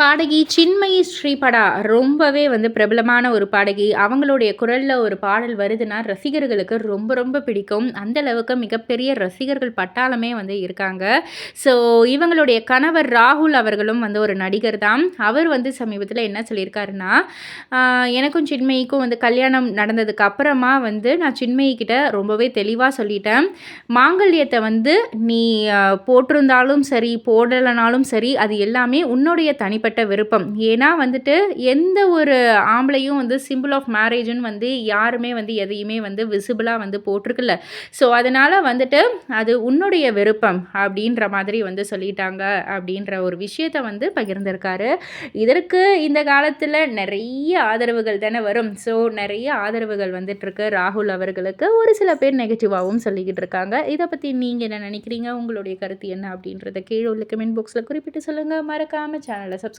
பாடகி சின்மயி ஸ்ரீபடா ரொம்பவே வந்து பிரபலமான ஒரு பாடகி. அவங்களுடைய குரலில் ஒரு பாடல் வருதுன்னா ரசிகர்களுக்கு ரொம்ப ரொம்ப பிடிக்கும். அந்த அளவுக்கு மிகப்பெரிய ரசிகர்கள் பட்டாளமே வந்து இருக்காங்க. ஸோ இவங்களுடைய கணவர் ராகுல் அவர்களும் வந்து ஒரு நடிகர் தான். அவர் வந்து சமீபத்தில் என்ன சொல்லியிருக்காருன்னா எனக்கும் சின்மயிக்கும் வந்து கல்யாணம் நடந்ததுக்கு அப்புறமா வந்து நான் சின்மயிக்கிட்ட ரொம்பவே தெளிவாக சொல்லிட்டேன். மாங்கல்யத்தை வந்து நீ போட்டிருந்தாலும் சரி போடலைனாலும் சரி அது எல்லாமே உன்னுடைய தனிப்பட்ட தனிப்பட்ட விருப்பம். ஏன்னா வந்துட்டு எந்த ஒரு ஆம்பளையும் வந்து சிம்பிள் ஆஃப் மேரேஜுன்னு வந்து யாருமே வந்து எதையுமே வந்து விசிபிளாக வந்து போட்டிருக்குல்ல ஸோ அதனால் வந்துட்டு அது உன்னுடைய விருப்பம் அப்படின்ற மாதிரி வந்து சொல்லிட்டாங்க அப்படின்ற ஒரு விஷயத்தை வந்து பகிர்ந்திருக்காரு. இதற்கு இந்த காலத்தில் நிறைய ஆதரவுகள் தானே வரும். ஸோ நிறைய ஆதரவுகள் வந்துட்டுருக்கு ராகுல் அவர்களுக்கு. ஒரு சில பேர் நெகட்டிவாகவும் சொல்லிக்கிட்டு இருக்காங்க. இதை பற்றி நீங்கள் என்ன நினைக்கிறீங்க? உங்களுடைய கருத்து என்ன அப்படின்றத கீழே உள்ள கமெண்ட் பாக்ஸில் குறிப்பிட்டு சொல்லுங்கள் மறக்காமல் சேனலை சப்ஸ்கிரைப்